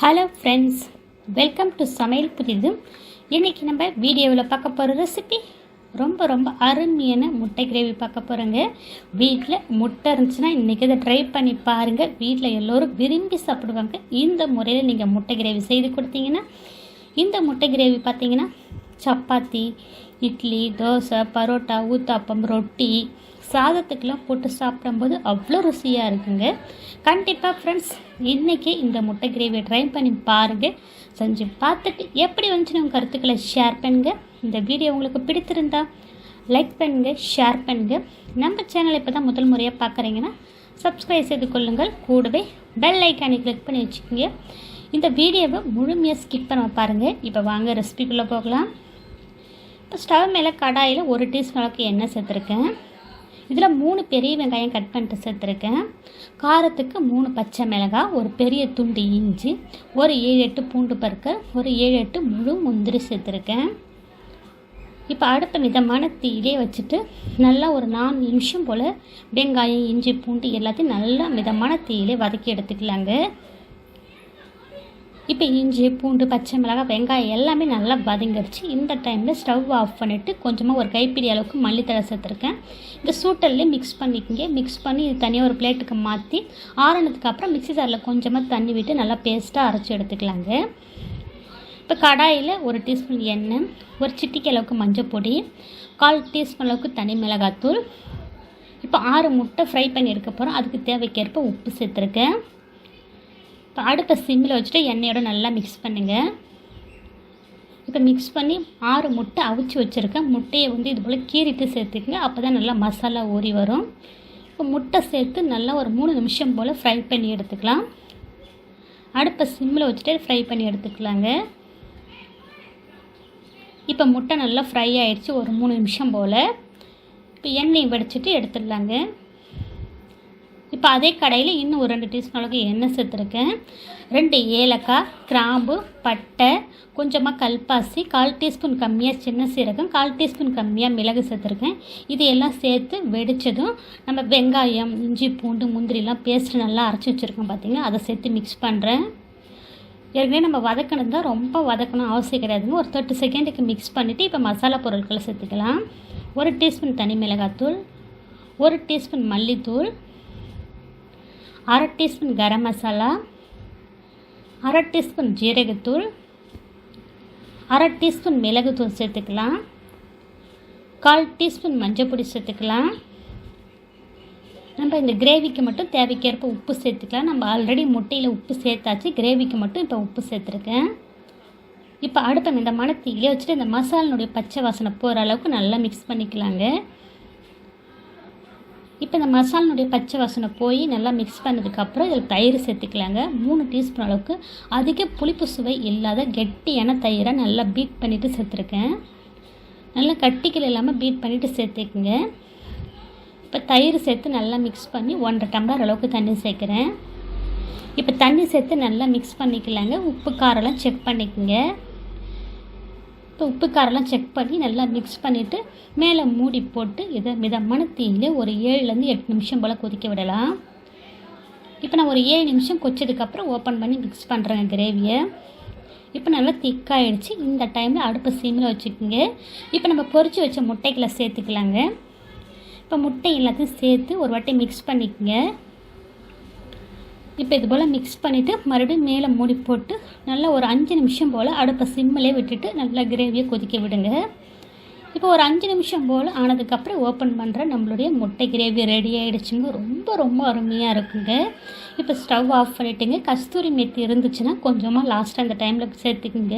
Hello friends welcome to சமையல் புதிது. இன்றைக்கி நம்ம வீடியோவில் பார்க்க போகிற ரெசிபி ரொம்ப ரொம்ப அருமையான முட்டை கிரேவி பார்க்க போகிறோங்க வீட்டில் முட்டை இருந்துச்சுன்னா இன்றைக்கி இதை ட்ரை பண்ணி பாருங்கள் வீட்டில் எல்லோரும் விரும்பி சாப்பிடுவாங்க. இந்த முறையில் நீங்கள் முட்டை கிரேவி செய்து கொடுத்தீங்கன்னா இந்த முட்டை கிரேவி பார்த்தீங்கன்னா சப்பாத்தி இட்லி தோசை பரோட்டா ஊத்தாப்பம் ரொட்டி சாதத்துக்கெல்லாம் போட்டு சாப்பிடும்போது அவ்வளோ ருசியாக இருக்குங்க. கண்டிப்பாக ஃப்ரெண்ட்ஸ் இன்றைக்கி இந்த முட்டை கிரேவியை ட்ரை பண்ணி பாருங்கள் செஞ்சு பார்த்துட்டு எப்படி வந்துச்சுன்னு உங்கள் கருத்துக்களை ஷேர் பண்ணுங்க. இந்த வீடியோ உங்களுக்கு பிடித்திருந்தா லைக் பண்ணுங்கள் ஷேர் பண்ணுங்கள் நம்ம சேனலை இப்போ தான் முதல் முறையாக பார்க்குறீங்கன்னா சப்ஸ்கிரைப் செய்து கொள்ளுங்கள். கூடவே பெல் ஐக்கானை கிளிக் பண்ணி வச்சுக்கோங்க. இந்த வீடியோவை முழுமையாக ஸ்கிப் பண்ண பாருங்கள் இப்போ வாங்க ரெசிபிக்குள்ளே போகலாம். இப்போ ஸ்டவ் மேலே கடாயில் ஒரு டீஸ்பூன் அளவுக்கு எண்ணெய் சேர்த்துருக்கேன். இதில் மூணு பெரிய வெங்காயம் கட் பண்ணிட்டு சேர்த்துருக்கேன். காரத்துக்கு மூணு பச்சை மிளகாய் ஒரு பெரிய துண்டு இஞ்சி ஒரு ஏழு எட்டு பூண்டு பருக்க ஒரு ஏழு எட்டு முழு முந்திரி சேர்த்துருக்கேன். இப்போ அடுத்த மிதமான தீயிலே வச்சுட்டு நல்லா ஒரு நாலு நிமிஷம் போல் வெங்காயம் இஞ்சி பூண்டு எல்லாத்தையும் நல்லா மிதமான தீயிலே வதக்கி எடுத்துக்கலாங்க. இப்போ இஞ்சி பூண்டு பச்சை மிளகாய் வெங்காயம் எல்லாமே நல்லா வதங்கிடுச்சு. இந்த டைமில் ஸ்டவ் ஆஃப் பண்ணிவிட்டு கொஞ்சமாக ஒரு கைப்பிடி அளவுக்கு மல்லித்தழை சேர்த்துருக்கேன். இந்த சூட்டல்லே மிக்ஸ் பண்ணிக்கிங்க. மிக்ஸ் பண்ணி இது தனியாக ஒரு பிளேட்டுக்கு மாற்றி ஆறுனதுக்கு அப்புறம் மிக்ஸி சாரில் கொஞ்சமாக தண்ணி விட்டு நல்லா பேஸ்ட்டாக அரைச்சி எடுத்துக்கலாங்க. இப்போ கடாயில் ஒரு டீஸ்பூன் எண்ணெய் ஒரு சிட்டிக்கு அளவுக்கு மஞ்சள் பொடி கால் டீஸ்பூன் அளவுக்கு தனி மிளகாத்தூள். இப்போ ஆறு முட்டை ஃப்ரை பண்ணி எடுக்க போகிறோம் அதுக்கு தேவைக்கேற்ப உப்பு சேர்த்துருக்கேன். இப்போ அடுப்பை சிம்மில் வச்சுட்டு எண்ணெயோட நல்லா மிக்ஸ் பண்ணுங்கள் இப்போ மிக்ஸ் பண்ணி ஆறு முட்டை அவிச்சு வச்சுருக்கேன். முட்டையை வந்து இது போல் கீறிட்டு சேர்த்துக்குங்க. அப்போ தான் நல்லா மசாலா ஊறி வரும். இப்போ முட்டை சேர்த்து நல்லா ஒரு மூணு நிமிஷம் போல் ஃப்ரை பண்ணி எடுத்துக்கலாம். அடுப்பை சிம்மில் வச்சுட்டு ஃப்ரை பண்ணி எடுத்துக்கலாங்க. இப்போ முட்டை நல்லா ஃப்ரை ஆகிடுச்சு ஒரு மூணு நிமிஷம் போல். இப்போ எண்ணெய் வடிச்சிட்டு எடுத்துடலாங்க. இப்போ அதே கடையில் இன்னும் ஒரு ரெண்டு டீஸ்பூன் அளவுக்கு எண்ணெய் சேர்த்துருக்கேன். ரெண்டு ஏலக்காய் கிராம்பு பட்டை கொஞ்சமாக கல்பாசி கால் டீஸ்பூன் கம்மியாக சின்ன சீரகம் கால் டீஸ்பூன் கம்மியாக மிளகு சேர்த்துருக்கேன். இது எல்லாம் சேர்த்து வெடித்ததும் நம்ம வெங்காயம் இஞ்சி பூண்டு முந்திரிலாம் பேஸ்ட்டு நல்லா அரைச்சி வச்சுருக்கோம் பார்த்திங்கன்னா அதை சேர்த்து மிக்ஸ் பண்ணுறேன் ஏற்கனவே நம்ம வதக்கணும் தான் ரொம்ப வதக்கணும் அவசியம் கிடையாதுங்க. ஒரு தேர்ட்டி செகண்டுக்கு மிக்ஸ் பண்ணிவிட்டு இப்போ மசாலா பொருட்களை சேர்த்துக்கலாம். ஒரு டீஸ்பூன் தனி மிளகாத்தூள் ஒரு டீஸ்பூன் மல்லித்தூள் அரை டீஸ்பூன் கரம் மசாலா அரை டீஸ்பூன் ஜீரகத்தூள் அரை டீஸ்பூன் மிளகுத்தூள் சேர்த்துக்கலாம் கால் டீஸ்பூன் மஞ்சள் பொடி சேர்த்துக்கலாம். நம்ம இந்த கிரேவிக்கு மட்டும் தேவைக்கேற்ப உப்பு சேர்த்துக்கலாம். நம்ம ஆல்ரெடி முட்டையில் உப்பு சேர்த்தாச்சு. கிரேவிக்கு மட்டும் இப்போ உப்பு சேர்த்துருக்கேன். இப்போ அடுப்பை இந்த மணத்தீலே வச்சுட்டு இந்த மசாலினுடைய பச்சை வாசனை போகிற அளவுக்கு நல்லா மிக்ஸ் பண்ணிக்கலாங்க. இப்போ இந்த மசாலினுடைய பச்சை வாசனை போய் நல்லா மிக்ஸ் பண்ணதுக்கப்புறம் இதில் தயிர் சேர்த்துக்கலாங்க. மூணு டீஸ்பூன் அளவுக்கு அதிக புளிப்பு சுவை இல்லாத கெட்டியான தயிரை நல்லா பீட் பண்ணிவிட்டு சேர்த்துருக்கேன். நல்லா கட்டிக்கல் இல்லாமல் பீட் பண்ணிவிட்டு சேர்த்துக்குங்க. இப்போ தயிர் சேர்த்து நல்லா மிக்ஸ் பண்ணி ஒன்றரை டம்ளர் அளவுக்கு தண்ணி சேர்க்குறேன். இப்போ தண்ணி சேர்த்து நல்லா மிக்ஸ் பண்ணிக்கலாங்க. உப்பு காரெல்லாம் செக் பண்ணிக்கோங்க. இப்போ உப்பு காரெல்லாம் செக் பண்ணி நல்லா மிக்ஸ் பண்ணிவிட்டு மேலே மூடி போட்டு இதை மிதமான தீயில் ஒரு ஏழுலேருந்து எட்டு நிமிஷம் போல் கொதிக்க விடலாம். இப்போ நான் ஒரு ஏழு நிமிஷம் கொச்சதுக்கப்புறம் ஓப்பன் பண்ணி மிக்ஸ் பண்ணுறேன் கிரேவியை இப்போ நல்லா திக்காயிடுச்சு. இந்த டைமில் அடுப்பு சீமில் வச்சுக்கோங்க. இப்போ நம்ம பொறிச்சு வச்ச முட்டைகளை சேர்த்துக்கலாங்க. இப்போ முட்டை எல்லாத்தையும் சேர்த்து ஒரு வாட்டி மிக்ஸ் பண்ணிக்கோங்க. இப்போ இது போல் மிக்ஸ் பண்ணிவிட்டு மறுபடியும் மேலே மூடி போட்டு நல்லா ஒரு அஞ்சு நிமிஷம் போல் அடுப்பை சிம்மிலே விட்டுட்டு நல்லா கிரேவியை கொதிக்க விடுங்க. இப்போ ஒரு அஞ்சு நிமிஷம் போல் ஆனதுக்கப்புறம் ஓப்பன் பண்ணுற நம்மளுடைய முட்டை கிரேவி ரெடி ஆகிடுச்சுங்க ரொம்ப ரொம்ப அருமையாக இருக்குங்க. இப்போ ஸ்டவ் ஆஃப் பண்ணிவிட்டுங்க கஸ்தூரி மெத்தி இருந்துச்சுன்னா கொஞ்சமாக லாஸ்ட்டாக அந்த டைமில் சேர்த்துக்குங்க.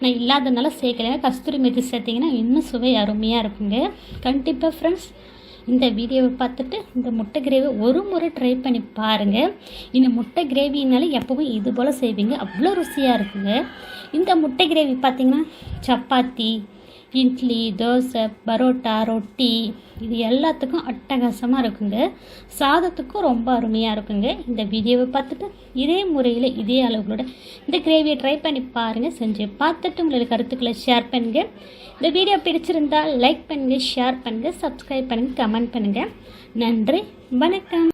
நான் இல்லாததுனால சேர்க்கலைங்க. கஸ்தூரி மெத்தி சேர்த்திங்கன்னா இன்னும் சுவை அருமையாக இருக்குங்க. கண்டிப்பாக ஃப்ரெண்ட்ஸ் இந்த வீடியோவை பார்த்துட்டு இந்த முட்டை கிரேவி ஒரு முறை ட்ரை பண்ணி பாருங்கள் இந்த முட்டை கிரேவினால எப்போவும் இது போல் செய்வீங்க. அவ்வளோ ருசியாக இருக்குங்க. இந்த முட்டை கிரேவி பார்த்திங்கன்னா சப்பாத்தி இட்லி தோசை பரோட்டா ரொட்டி இது எல்லாத்துக்கும் அட்டகாசமாக இருக்குங்க. சாதத்துக்கும் ரொம்ப அருமையாக இருக்குங்க. இந்த வீடியோவை பார்த்துட்டு இதே முறையில் இதே அளவுகளோட இந்த கிரேவியை ட்ரை பண்ணி பாருங்கள் செஞ்சு பார்த்துட்டு உங்களுக்கு கருத்துக்களை ஷேர் பண்ணுங்கள் இந்த வீடியோ பிடிச்சிருந்தால் லைக் பண்ணுங்கள் ஷேர் பண்ணுங்கள் சப்ஸ்கிரைப் பண்ணுங்கள் கமெண்ட் பண்ணுங்கள் நன்றி வணக்கம்.